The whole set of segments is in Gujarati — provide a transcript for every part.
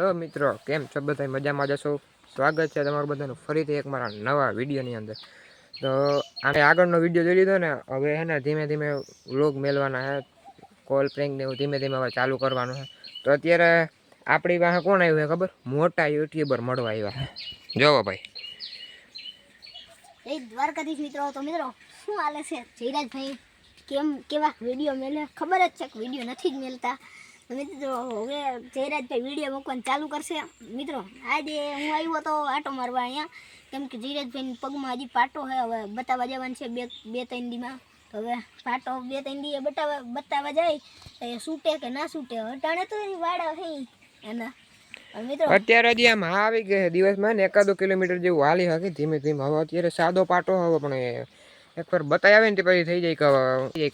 તો મિત્રો, કેમ છો? બધા મજામાં જશો સ્વાગત છે તમારું બધાનું ફરીથી એક મારા નવા વિડીયોની અંદર. તો આપણે આગળનો વીડિયો જોઈ લીધો ને, હવે હે ને ધીમે ધીમે વ્લોગ મેળવાના છે કોલ પ્રેન્ક ને એવું ધીમે ધીમે હવે ચાલુ કરવાનું છે તો અત્યારે આપણી પાસે કોણ આવ્યું છે ખબર? મોટા યુટ્યુબર મળવા આવ્યા છે જોવો ભાઈ. એ દ્વારકાધીશ મિત્રો, તો મિત્રો, શું હાલે છે? જયરાજભાઈ, કેમ, કેવા વીડિયો મેલે? ખબર જ છે કે વીડિયો નથી જ મેલતા. તો મિત્રો, હવે જયરાજભાઈ વીડિયો મૂકવાનું ચાલુ કરશે. મિત્રો, આજે હું આવ્યો તો આટો મારવા અહીંયા. કેમ કે જયરાજભાઈની પગમાં હજી પાટો છે, હવે બતાવવા જવાનું છે બે બે ત્રણ દીમાં. હવે પાટો બે ત્રણ દીએ બતાવવા બતાવવા જાય. એ છૂટે કે ના છૂટે અટાણે તો એની વાડા છે એના અત્યારે હજી આમ આવી ગઈ દિવસમાં ને એકાદો કિલોમીટર જેવું હાલી શકે ધીમે ધીમે. હવે અત્યારે સાદો પાટો હવે પણ એક બતાવી આવે ને તે પછી થઈ જાય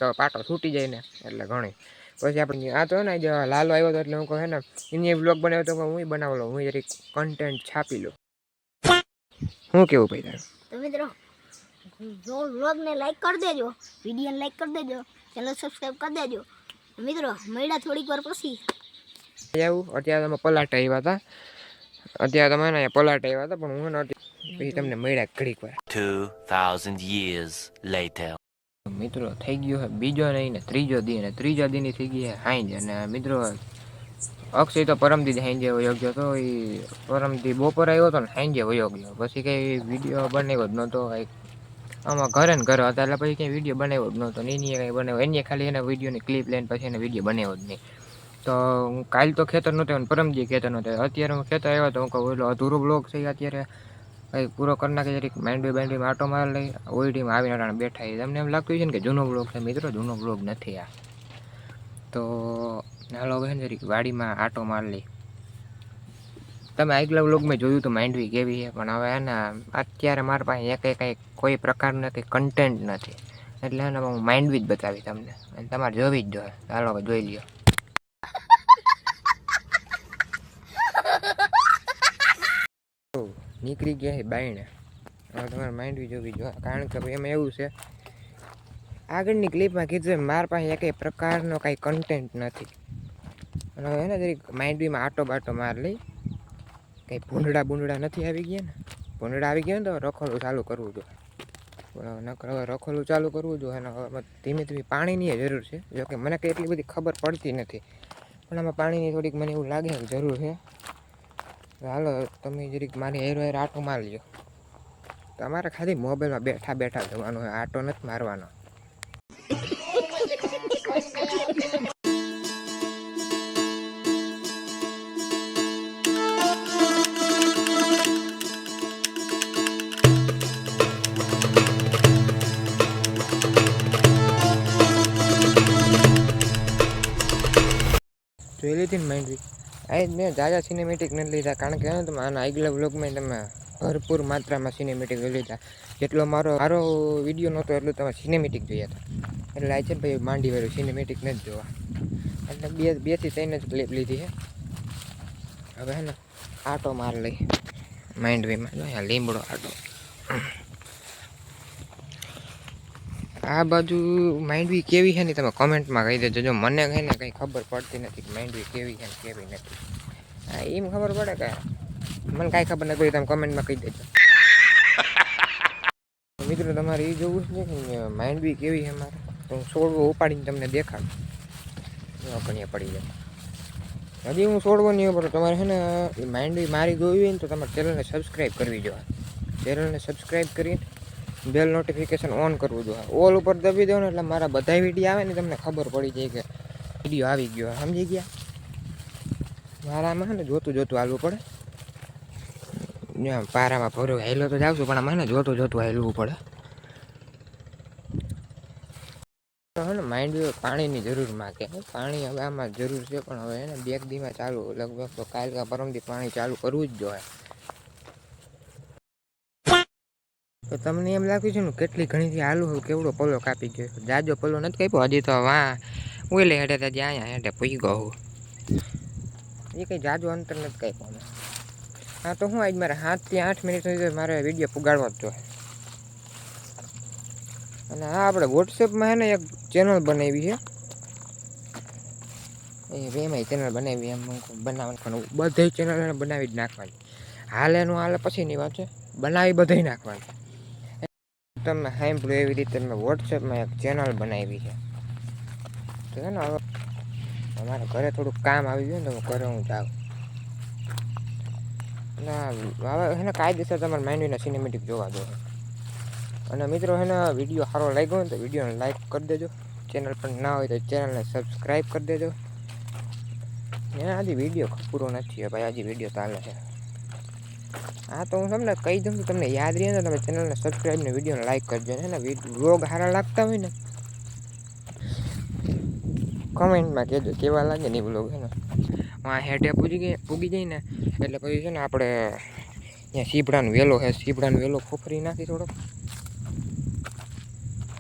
કે પાટો છૂટી જાય ને, એટલે ઘણી. પછી આપણે આ તો ને જે લાલો આવ્યો હતો એટલે હું કહું હે ને એની બ્લોગ બનાવ્યો તો હું બનાવેલો હું જરીક કન્ટેન્ટ છાપી લઉં શું કેવું ભાઈ તારું? તો મિત્રો જો વ્લોગને લાઈક કરી દેજો વિડીયોને લાઈક કરી દેજો ચેનલ સબસ્ક્રાઈબ કરી દેજો. મિત્રો મળ્યા થોડીક વાર પછી. આવું. અત્યારે તમે પલાટ આવ્યા હતા. અત્યારે તમે ને પલાટ આવ્યા હતા પણ હું ને પછી તમને મળ્યા ઘડીક વાર. 2,000 years later. મિત્રો, થઈ ગયો છે બીજો નહીં ને ત્રીજો દી ને ત્રીજા દીની થઈ ગઈ છે હાંજ અને મિત્રો, અક્ષય તો પરમદી હાંજે વયો ગયો હતો એ પરમદી બપોર આવ્યો હતો ને હાંજે વયો ગયો. પછી કંઈ વીડિયો બનાવ્યો જ નહોતો કંઈક આમાં ઘરે ને ઘરે હતા એટલે પછી કંઈ વીડિયો બનાવ્યો જ નહોતો નહીં કંઈ બનાવ્યો, એની ખાલી એને વિડીયોની ક્લિપ લઈને પછી એને વીડિયો બનાવ્યો જ નહીં. તો હું કાલ તો ખેતર નહોતો અને પરમદી ખેતર નહોતો. અત્યારે હું ખેતર આવ્યો તો હું કહું, ઓલો અધૂરો બ્લોગ છે અત્યારે કંઈ પૂરો કરી નાખે જરીક માંડવી બાંડવીમાં આટો માર લઈ ઓઈડીમાં આવીને અટાણે બેઠા તમને એમ લાગતું છે ને કે જૂનો બ્લોગ છે? મિત્રો, જૂનો બ્લોગ નથી આ. તો હવે છે ને જરીક વાડીમાં આટો માર લઈ. તમે આગલા બ્લોગમાં જોયું તો માંડવી કેવી છે, પણ હવે એના, અત્યારે મારા પાસે એક કંઈ કોઈ પ્રકારનું કંઈ કન્ટેન્ટ નથી. એટલે એને હું માંડવી જ બતાવી તમને. અને તમારે જોવી જ જોઈએ. હાલો જોઈ લ્યો તો નીકળી ગયા છે બાયણે. હવે તમારે માંડવી જોવી જો, કારણ કે એમાં એવું છે, આગળની ક્લિપમાં કીધું મારા પાસે એકેય પ્રકારનો કાંઈ કન્ટેન્ટ નથી. અને હવે એને જરીક માંડવીમાં આટો બાટો માર લઈ, કંઈ ભૂંડડા બુંડડા નથી આવી ગયા ને? ભૂંડડા આવી ગયા ને તો રખોલું ચાલુ કરવું જોઈએ. નકર હવે રખોલું ચાલુ કરવું જોઈએ અને હવે ધીમે ધીમે પાણીની જરૂર છે. જોકે મને કંઈ એટલી બધી ખબર પડતી નથી. પણ આમાં પાણીની થોડીક મને એવું લાગે કે જરૂર છે. હાલો, તમે જરીક મારી હેરો હેર આટો માર લ્યો. તમારે ખાલી મોબાઈલમાં બેઠા બેઠા જવાનું હોય, આટો નથી મારવાનો. જોઈ લીધી ને માંડવી આ જ મેં ઝાઝા સિનેમેટિક નથી લીધા. કારણ કે તમે આના આગલા બ્લોગમાં તમે ભરપૂર માત્રામાં સિનેમેટિક લીધા. જેટલો મારો મારો વીડિયો નહોતો, એટલું તમે સિનેમેટિક જોયા હતા. એટલે આ છે ભાઈ માંડી વાળું સિનેમેટિક નથી જોવા. એટલે બે, બેથી ત્રણ જ ક્લિપ લીધી છે. હવે, હે ને, આટો માર લઈ. માઇન્ડ વીમાં લીમડો આટો. આ બાજુ માંડવી કેવી છે ને તમે કમેન્ટમાં કહી દેજો. જો મને કહીને કંઈ ખબર પડતી નથી કે માંડવી કેવી છે ને કેવી નથી. હા એમ ખબર પડે કે મને કાંઈ ખબર નથી તમે કમેન્ટમાં કહી દેજો. મિત્રો, તમારે એ જોવું છે કે માંડવી કેવી છે મારે? તો હું છોડવો ઉપાડીને તમને દેખાડું. કણિયા પડી જાય. હજી હું છોડવો નહીં પડે તમારે છે ને એ માંડવી મારી જોવી હોય ને તો તમારે ચેનલને સબસ્ક્રાઈબ કરવી જોઈએ ચેનલને સબસ્ક્રાઈબ કરીને બેલ નોટિફિકેશન ઓન કરવું જોઈએ. ઓલ ઉપર દબી દો ને એટલે મારા બધા વીડિયો આવે ને તમને ખબર પડી જાય કે વીડિયો આવી ગયો. સમજી ગયા? મારામાં ને જોતું જોતું હાલવું પડે. પારામાં ભર્યો હેલો તો જાઉં પણ આમાં જોતું જોતું હાલવું પડે. હવે માઇન્ડ પાણીની જરૂર માગે. પાણી હવે આમાં જરૂર છે, પણ હવે એને બેગ દીમાં ચાલુ, લગભગ તો કાલ કા પરમથી પાણી ચાલુ કરવું જ જોઈએ. તો તમને એમ લાગ્યું છે ને, કેટલી ઘણીથી આલુ હું કેવડો પલો કાપી ગયો જાજો પલો નથી કાપ્યો, હજી તો વાં ઓઈલે હેડે ત્યાં અહીંયા હેઠે પૂઈ ગયો એ કંઈ જાજો અંતર નથી કાપ્યો હા, તો હું આજ મારે સાતથી આઠ મિનિટ સુધી મારે વીડિયો પુગાડવા જ જોઈએ. અને હા આપણે વોટ્સએપમાં હે ને એક ચેનલ બનાવી છે. એ એમાંય ચેનલ બનાવી, એમ બનાવવાનું બધી ચેનલ બનાવી જ નાખવાની. હાલે નું હાલે પછીની વાત છે, બનાવી બધાય નાખવાની. તમે સાંભળ્યું એવી રીતે મેં વોટ્સએપમાં એક ચેનલ બનાવી છે. તો છે ને હવે અમારા ઘરે થોડુંક કામ આવી ગયું ને તો ઘરે હું જાઉં. ના હવે છે ને કાયદેસર તમારે માઇન્ડના સિનેમેટિક જોવા દો અને મિત્રો છે ને વીડિયો સારો લાગ્યો હોય ને તો વિડીયોને લાઈક કરી દેજો. ચેનલ પર ના હોય તો ચેનલને સબસ્ક્રાઈબ કરી દેજો. ને હજી વીડિયો પૂરો નથી થયો ભાઈ, હજી વીડિયો ચાલે છે. હા તો હું તમને કહી દઉં કે તમને યાદ રહે ને તમે ચેનલને સબસ્ક્રાઈબ ને વિડીયોને લાઈક કરજો ને વ્લોગ સારા લાગતા હોય ને કમેન્ટમાં કહેજો કેવા લાગે ને વ્લોગ છે ને. આ હેઠે પૂજી ગઈ પૂગી જઈ ને, એટલે પછી છે ને આપણે અહીંયા સીપડાનો વેલો છે સીપડાનો વેલો ખોફરી નાખી થોડો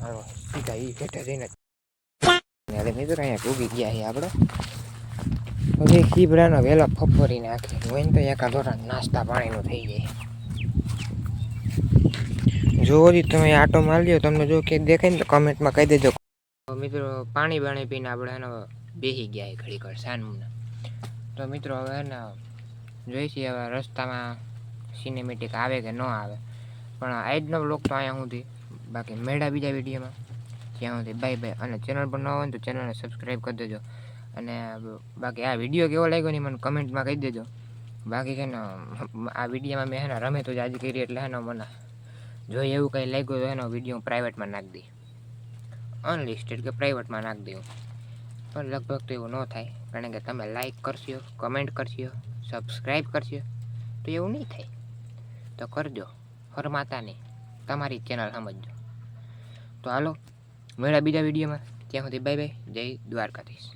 હાલો, સીધા એ હેઠે જઈને. મિત્રો, અહીંયા પૂગી ગયા છે આપણે. પછી ખીબડાનો વેલો ફફરી નાખે હોય ને તો એકા ધોરણ નાસ્તા પાણીનું થઈ જાય જો હજી તમે આટો મારી લ્યો તમને જો કે દેખાય ને તો કમેન્ટમાં કહી દેજો મિત્રો પાણી બાણી પીને આપણે એનો બેસી ગયા ઘડીક સાનમુના તો મિત્રો હવે એને જોઈશી હવે રસ્તામાં સિનેમેટિક આવે કે ન આવે પણ આજનો બ્લોગ તો અહીંયા સુધી બાકી મેળા બીજા વિડીયોમાં ત્યાં સુધી બાય બાય અને ચેનલ પર ન હોય ને તો ચેનલને સબસ્ક્રાઈબ કરી દેજો અને બાકી આ વીડિયો કેવો લાગ્યો ને મને કમેન્ટમાં કહી દેજો. બાકી છે ને, આ વિડીયોમાં મેં હે ને રમે તો જ આજે કરી, એટલે હે ને મને જો એવું કંઈ લાગ્યું તો એનો વીડિયો પ્રાઇવેટમાં નાખી દઈ અનલિસ્ટેડ કે પ્રાઇવેટમાં નાખી દઉં પણ લગભગ તો એવું ન થાય, કારણ કે તમે લાઈક કરશો કમેન્ટ કરશો સબસ્ક્રાઈબ કરશો, તો એવું નહીં થાય. તો કરજો ફરમાતા તમારી ચેનલ સમજજો. તો હાલો, મળ્યા બીજા વિડીયોમાં. ત્યાં સુધી બાય બાય જય દ્વારકાધીશ.